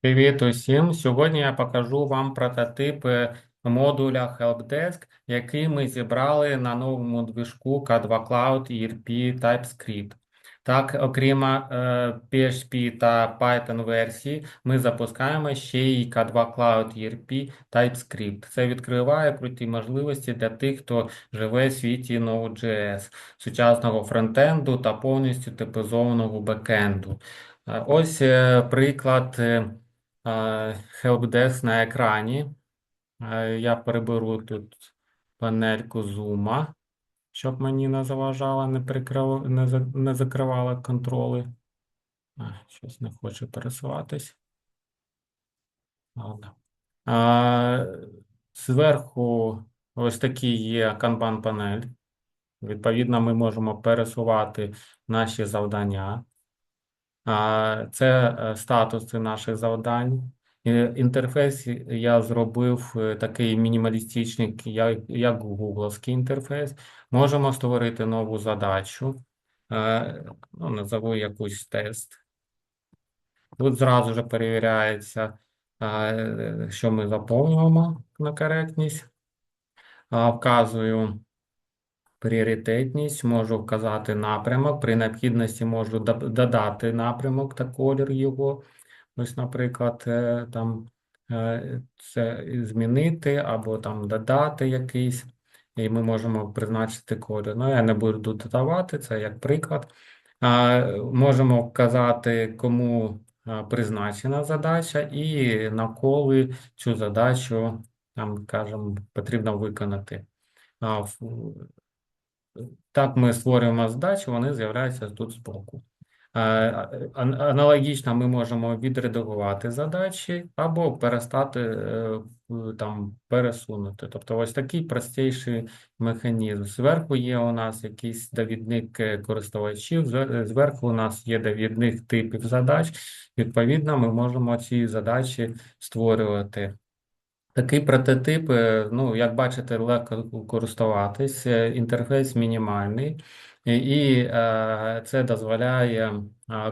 Привіт усім! Сьогодні я покажу вам прототипи модуля Helpdesk, який ми зібрали на новому движку K2 Cloud ERP TypeScript. Так, окрім е, PHP та Python версії, ми запускаємо ще й K2 Cloud ERP TypeScript. Це відкриває круті можливості для тих, хто живе в світі Node.js, сучасного фронтенду та повністю типізованого бекенду. Е, Ось е, приклад. Е, helpdesk на екрані. Е, Я переберу тут панельку зума, щоб мені не заважала, не прикрив... не, за... не закривала контроли. А, щось не хоче пересуватись. Ладно. А, зверху ось такий є канбан-панель. Відповідно, ми можемо пересувати наші завдання. Це е, статуси наших завдань. Інтерфейс я зробив е, такий мінімалістичний, як, гугловський інтерфейс. Можемо створити нову задачу. Е, Ну, назову якусь тест. Тут зразу ж перевіряється, що ми заповнюємо на коректність. Вказую пріоритетність, можу вказати напрямок. При необхідності можу додати напрямок та колір його. Ось, наприклад, е, там е, це змінити або там додати якийсь, і ми можемо призначити колір. Ну, я не буду додавати, це як приклад. Можемо вказати, кому призначена задача, і на коли цю задачу, там, кажемо, потрібно виконати. Так ми створюємо задачу, вони з'являються тут збоку. Е, Аналогічно ми можемо відредагувати задачі або перестати е, там пересунути. Тобто ось такий простіший механізм. Зверху є у нас якийсь довідник е, користувачів, зверху у нас є довідник типів задач. Відповідно, ми можемо ці задачі створювати. Такий прототип, е, ну, як бачите, легко користуватись, е, інтерфейс мінімальний, і, е, це дозволяє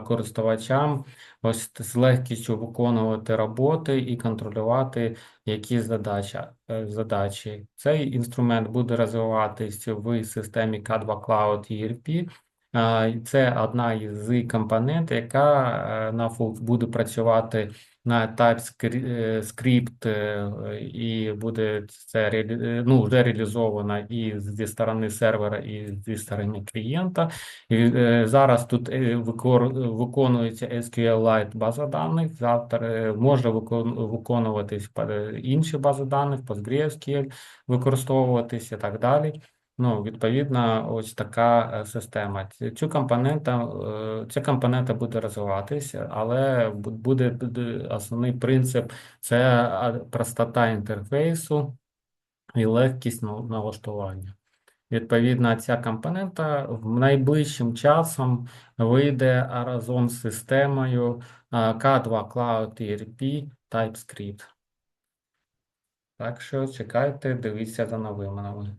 користувачам ось з легкістю виконувати роботи і контролювати які задачі. задачі. Цей інструмент буде розвиватись в системі K2 Cloud ERP. Е, Це одна із компонент, яка е, на фу- буде працювати на TypeScript е, і буде це е, ну, вже реалізовано і зі сторони сервера, і зі сторони клієнта. І е, зараз тут е, виконується SQLite база даних. Завтра е, може виконуватись е, інші бази даних, PostgreSQL використовуватись і так далі. Ну, відповідно, ось така е, система. Цю компонента, е, ця компонента буде розвиватися, але буде, основний принцип це простота інтерфейсу і легкість налаштування. Відповідно, ця компонента в найближчим часом вийде разом з системою а, K2 Cloud ERP TypeScript. Так що чекайте, дивіться за новинами.